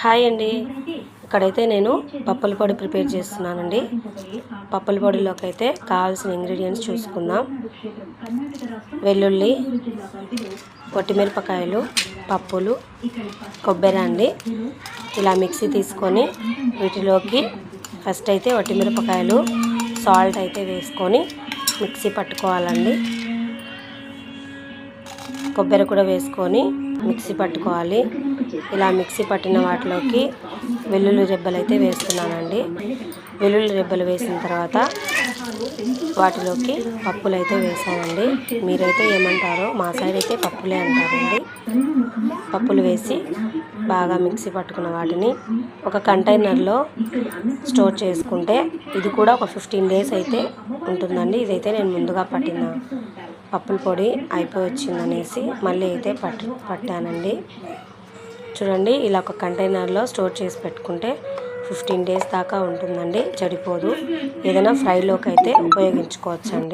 Hi అండి. ఇక్కడైతే నేను పప్పుల పొడి ప్రిపేర్ చేస్తున్నానండి. పప్పుల పొడిలోకి అయితే కావాల్సిన ఇంగ్రీడియంట్స్ చూసుకుందాం. వెల్లుల్లి పొట్టిమిరపకాయలు పప్పులు కొబ్బరి అండి. ఇలా మిక్సీ తీసుకొని వీటిలోకి ఫస్ట్ అయితే వట్టిమిరపకాయలు సాల్ట్ అయితే వేసుకొని మిక్సీ పట్టుకోవాలండి. కొబ్బరి కూడా వేసుకొని మిక్సీ పట్టుకోవాలి. ఇలా మిక్సీ పట్టిన వాటిలోకి వెల్లుల్లి రెబ్బలు అయితే వేస్తున్నానండి. వెల్లుల్లి రెబ్బలు వేసిన తర్వాత వాటిలోకి పప్పులు అయితే వేసానండి మీరైతే ఏమంటారో మా సైడ్ అయితే పప్పులే అంటారండి. పప్పులు వేసి బాగా మిక్సీ పట్టుకున్న వాటిని ఒక కంటైనర్లో స్టోర్ చేసుకుంటే ఇది కూడా ఒక ఫిఫ్టీన్ డేస్ అయితే ఉంటుందండి. ఇదైతే నేను ముందుగా పట్టిన పప్పుల పొడి అయిపోయి వచ్చిందనేసి మళ్ళీ అయితే పట్టు పట్టానండి. చూడండి ఇలా ఒక కంటైనర్లో స్టోర్ చేసి పెట్టుకుంటే ఫిఫ్టీన్ డేస్ దాకా ఉంటుందండి చెడిపోదు ఏదైనా ఫ్రైలోకి అయితే ఉపయోగించుకోవచ్చండి.